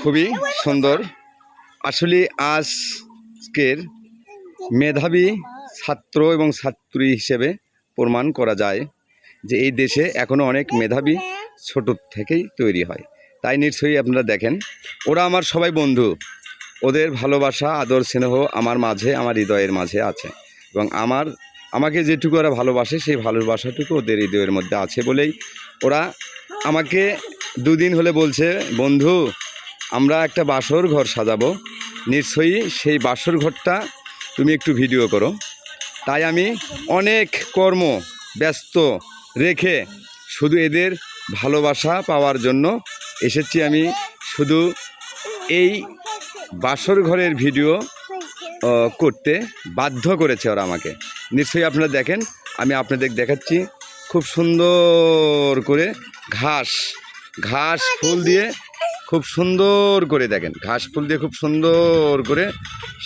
খুবই সুন্দর। আসলে আজকের মেধাবী ছাত্র এবং ছাত্রী হিসেবে প্রমাণ করা যায় যে এই দেশে এখনও অনেক মেধাবী ছোট থেকেই তৈরি হয়। তাই নিশ্চয়ই আপনারা দেখেন, ওরা আমার সবাই বন্ধু। ওদের ভালোবাসা, আদর, স্নেহ আমার মাঝে, আমার হৃদয়ের মাঝে আছে এবং আমার, আমাকে যেটুকু ওরা ভালোবাসে সেই ভালোবাসাটুকু ওদের হৃদয়ের মধ্যে আছে বলেই ওরা আমাকে দুদিন হলে বলছে, বন্ধু আমরা একটা বাসর ঘর সাজাবো। নিশ্চয়ই সেই বাসর ঘরটা তুমি একটু ভিডিও করো। তাই আমি অনেক কর্ম ব্যস্ত রেখে শুধু এদের ভালোবাসা পাওয়ার জন্য এসেছি আমি শুধু এই বাসর ঘরের ভিডিও করতে বাধ্য করেছে ওরা আমাকে। নিশ্চয়ই আপনারা দেখেন, আমি আপনাদের দেখাচ্ছি খুব সুন্দর করে ঘাস ঘাস ফুল দিয়ে খুব সুন্দর করে দেখেন। ঘাস ফুল দিয়ে খুব সুন্দর করে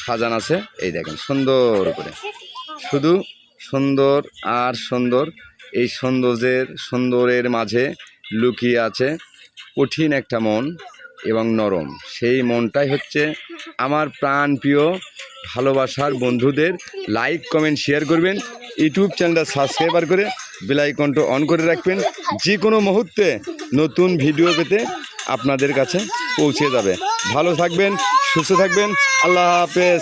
সাজানো আছে। এই দেখেন, সুন্দর করে। শুধু সুন্দর আর সুন্দর, এই সৌন্দর্যের, সুন্দরের মাঝে লুকিয়ে আছে কঠিন একটা মন এবং নরম। সেই মনটাই হচ্ছে আমার প্রাণ প্রিয় ভালোবাসার বন্ধুদের। লাইক কমেন্ট শেয়ার করবেন। ইউটিউব চ্যানেলটা সাবস্ক্রাইবার করে বেলাইকনটা অন করে রাখবেন। যে কোনো মুহূর্তে নতুন ভিডিও পেতে আপনাদের কাছে পৌঁছে যাবে। ভালো থাকবেন সুস্থ থাকবেন। আল্লাহ হাফেজ।